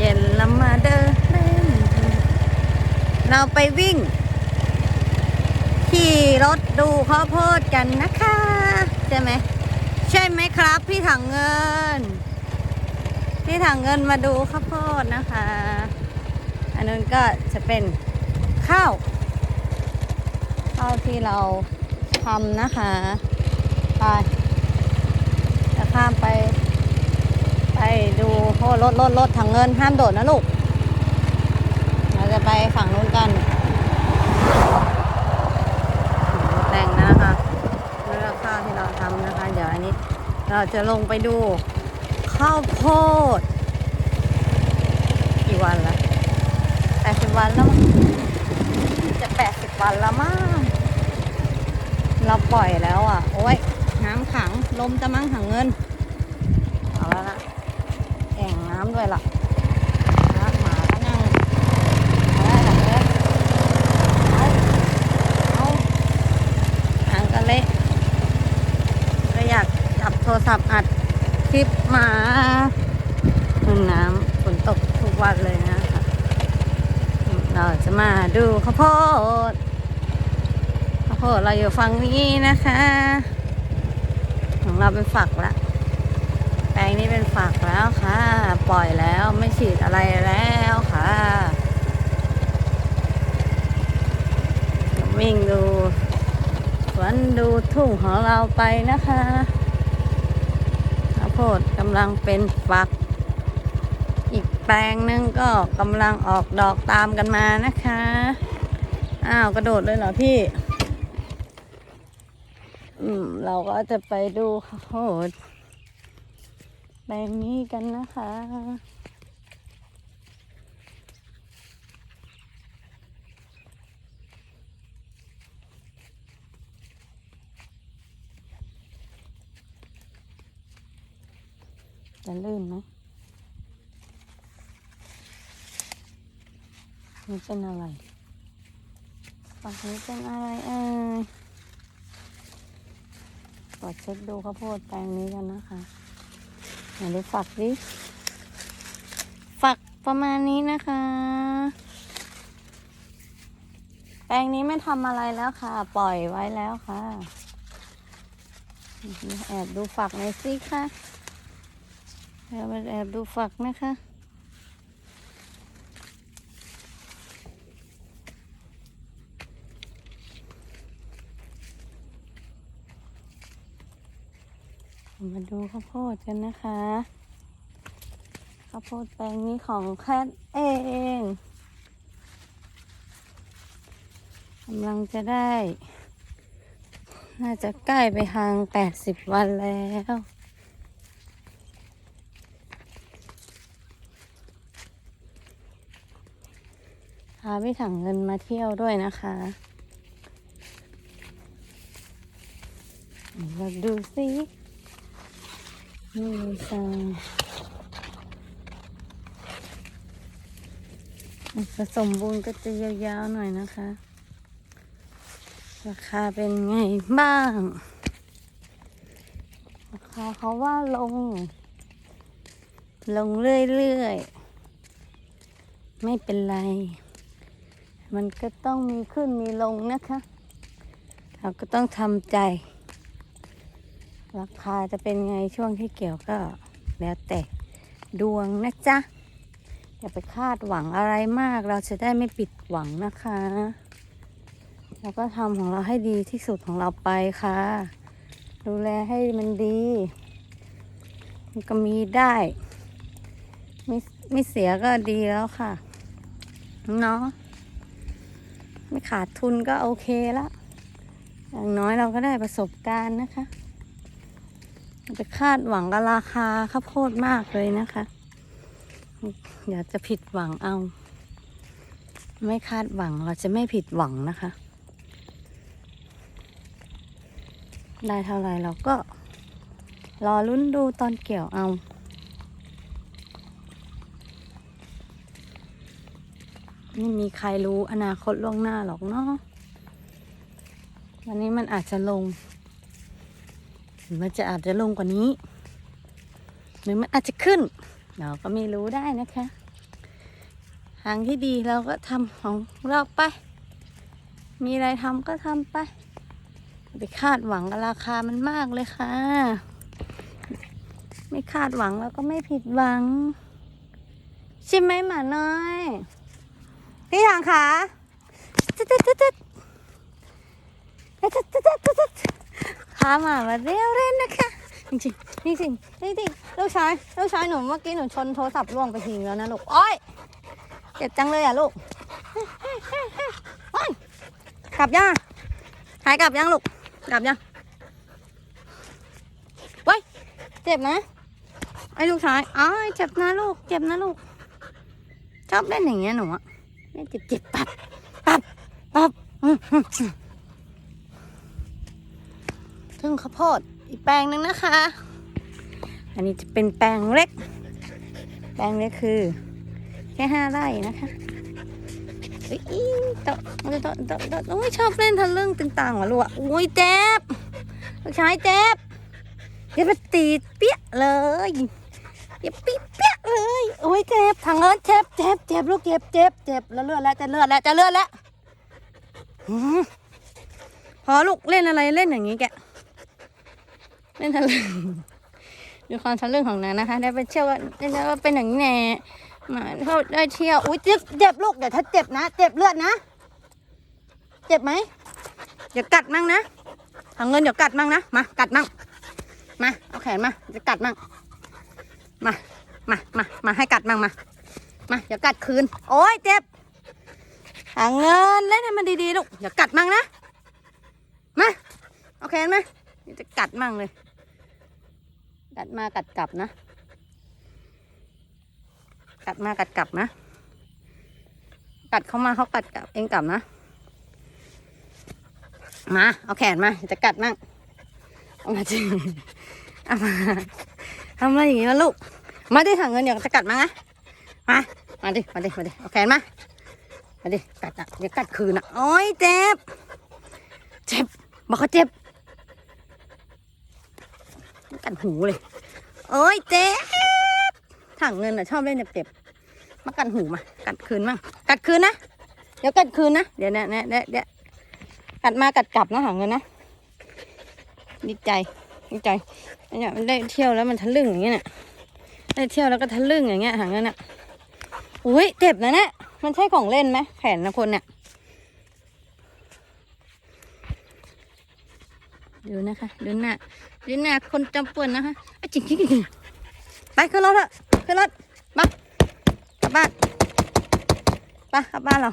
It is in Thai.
เย็นๆแล้วมาเดินเล่นเราไปวิ่ง ขี่รถดูข้าวโพดกันนะคะ ใช่ไหม ใช่ไหมครับ พี่ถังเงิน พี่ถังเงินมาดูข้าวโพดนะคะ อันนั้นก็จะเป็นข้าวข้าวที่เราทำนะคะ ไปจะข้ามไป ไปดูโอ้รถรถรถถังเงินห้ามโดดนะลูก เราจะไปฝั่งนู้นกัน แต่งนะคะเลือกข้าวที่เราทำนะคะ เดี๋ยวอันนี้ เราจะลงไปดูข้าวโพด กี่วันละแปดสิบวันแล้ว จะแปดสิบวันแล้วมั้งเราปล่อยแล้วอะ โอ้ยน้ำขังลมจะมั่งถังเงินเอา แอ่งน้ำด้วยล่ะนะหมาก็นั่งเอาได้ถังเงินเอาเอาหางกันเละก็อยากจับโทรศัพท์อัดคลิปหมาห้องน้ำฝนตกทุกวันเลยนะคะเราจะมาดูข้าวโพดข้าวโพดเราอยู่ฝั่งนี้นะคะ ของเราเป็นฝักละ ลงนี้เป็นฝักแล้วค่ะ ปล่อยแล้วไม่ฉีดอะไรแล้วค่ะวิ่งดูสวนดูทุ่งของเราไปนะคะข้าวโพดกำลังเป็นฝัก อีกแปลงนึงก็กำลังออกดอกตามกันมานะคะ อ้าวกระโดดเลยเหรอพี่อืมเราก็จะไปดูข้าวโพด ลงนี้กันนะคะ จะลื่นไหมนี่เป็นอะไรฝั่งนี้เป็นอะไรเอ่ยกดเช็คดูข้าวโพดแปลงนี้กันนะคะ ไหนดูฝักดิ ฝักประมาณนี้นะคะ แปลงนี้ไม่ทำอะไรแล้วค่ะ ปล่อยไว้แล้วค่ะ แอบดูฝักหน่อยสิคะแอบแอบดูฝักนะคะ มาดูข้าวโพดกันนะคะ ข้าวโพดแปลงนี้ของแคทเองกำลังจะได้ น่าจะใกล้ไปทางแปดสิบวันแล้วพาพี่ถังเงินมาเที่ยวด้วยนะคะเราดูสิ นี่จ้าผสมบูรณ์ก็จะยาวๆหน่อยนะคะ ราคาเป็นไงบ้าง ราคาเขาว่าลง ลงเรื่อยๆ ไม่เป็นไร มันก็ต้องมีขึ้นมีลงนะคะ เราก็ต้องทำใจ ราคาจะเป็นไงช่วงที่เกี่ยวก็แล้วแต่ดวงนะจ๊ะ อย่าไปคาดหวังอะไรมาก เราจะได้ไม่ปิดหวังนะคะแล้วก็ทำของเราให้ดีที่สุดของเราไปค่ะ ดูแลให้มันดี มันก็มีได้ไม่ไม่เสียก็ดีแล้วค่ะเนาะไม่ขาดทุนก็โอเคล้วอย่างน้อยเราก็ได้ประสบการณ์นะคะ อย่าไปคาดหวังกับราคาข้าวโพดมากเลยนะคะเดี๋ยวจะผิดหวังเอา ไม่คาดหวังเราจะไม่ผิดหวังนะคะ ได้เท่าไหรเราก็ รอลุ้นดูตอนเกี่ยวเอาไม่มีใครรู้อนาคตล่วงหน้าหรอกเนาะวันนี้มันอาจจะลง มันจะอาจจะลงกว่านี้ หรือมันอาจจะขึ้น เราก็ไม่รู้ได้นะคะทางที่ดีเราก็ทำของเราไป มีอะไรทำก็ทำไปไปคาดหวังกับราคามันมากเลยค่ะ ไม่คาดหวังแล้วก็ไม่ผิดหวัง ใช่ไหมหมาน้อย พี่หางขา พาหมามาเรียวเล่นนะคะจริงๆจริงจริงลูกชายลูกชายหนูเมื่อกี้หนูชนโทรศัพท์ล่วงไปทีนึงแล้วนะลูกโอ้ยเจ็บจังเลยอะลูกโอ้ยกลับยังหายกลับยังลูกกลับยังไว้ยเจ็บนะไอ้ลูกชายอ้ายเจ็บนะลูก เจ็บนะลูก ชอบเล่นอย่างเงี้ยหนูอะเล่นเจ็บเจ็บปับปับปับ ถึงข้าวโพดอีกแปลงหนึ่งนะคะ อันนี้จะเป็นแปลงเล็ก แปลงเล็กคือ แค่ห้าไร่นะคะเอ้ยโตะโตะโตะโตะโอ้ยชอบเล่นทะลึ่งต่างๆว่ะลูกอะโอ้ยเจ็บลูกชายเจ็บเจ็บไปตีเปี้ยเลยอย่าปีเปี้ยเลยโอ้ยเจ็บทางเอิญเจ็บเจ็บเจ็บลูกเจ็บเจ็บเจ็บแล้วเลือดแล้วจะเลือดแล้วจะเลือดแล้วพอลูกเล่นอะไรเล่นอย่างนี้แก เล่นทะลึ่งดูความทะลึ่งของนางนะคะ ได้ไปเที่ยวว่าได้ว่าเป็นอย่างนี้แน่มาเขาได้เที่ยวอุ้ยเจ็บเจ็บลูกเดี๋ยวถ้าเจ็บนะ เจ็บเลือดนะ เจ็บไหมเดี๋ยวกัดมั่งนะทาเงินเดี๋ยวกัดมั่งนะมากัดมั่งมาเอาแขนมาจะกัดมั่งมามามามาให้กัดมั่งมามาเดี๋ยวกัดคืน โอ้ยเจ็บหาเงินเล่นให้มันดีๆลูกเดี๋ยวกัดมั่งนะ มา โอเคไหมเดี๋ยวจะกัดมั่งเลย กัดมากัดกลับนะ กัดมากัดกลับนะ กัดเข้ามาเขากัดกลับเองกลับนะ มาเอาแขนมาจะกัดมั่งเอามาจริงเอามาทำอะไรอย่างงี้วะลูก มาดิถังเงินเดี๋ยวจะกัดมาไงมา มาดิ มาดิ มาดิ เอาแขนมา มาดิ กัดอะเดี๋ยวกัดคืนอะ โอ้ยเจ็บ เจ็บ บอกเขาเจ็บ กัดหูเลย โอ้ยเจ็บถังเงินอะชอบเล่นเจ็บๆมากัดหูมา กัดคืนมั่งกัดคืนนะ เดี๋ยวกัดคืนนะ เดี๋ยวเนี่ยเนี่ยเนี่ยเดี๋ยวกัดมากัดกลับนะถังเงินนะดีใจดีใจเนี่ยมันได้เที่ยวแล้วมันทะลึ่งอย่างเงี้ยน่ะได้เที่ยวแล้วก็ทะลึ่งอย่างเงี้ยหางนั้นน่ะอุ้ยเจ็บนะเนี่ยมันใช่ของเล่นไหมแขนนะคนเนี่ย ดูนะคะ ดูหน้าดูหน้าคนจำป่วนนะคะอะจริงจริงจริงไปขึ้นรถเถอะขึ้นรถมา กลับบ้านไปกลับบ้านเรา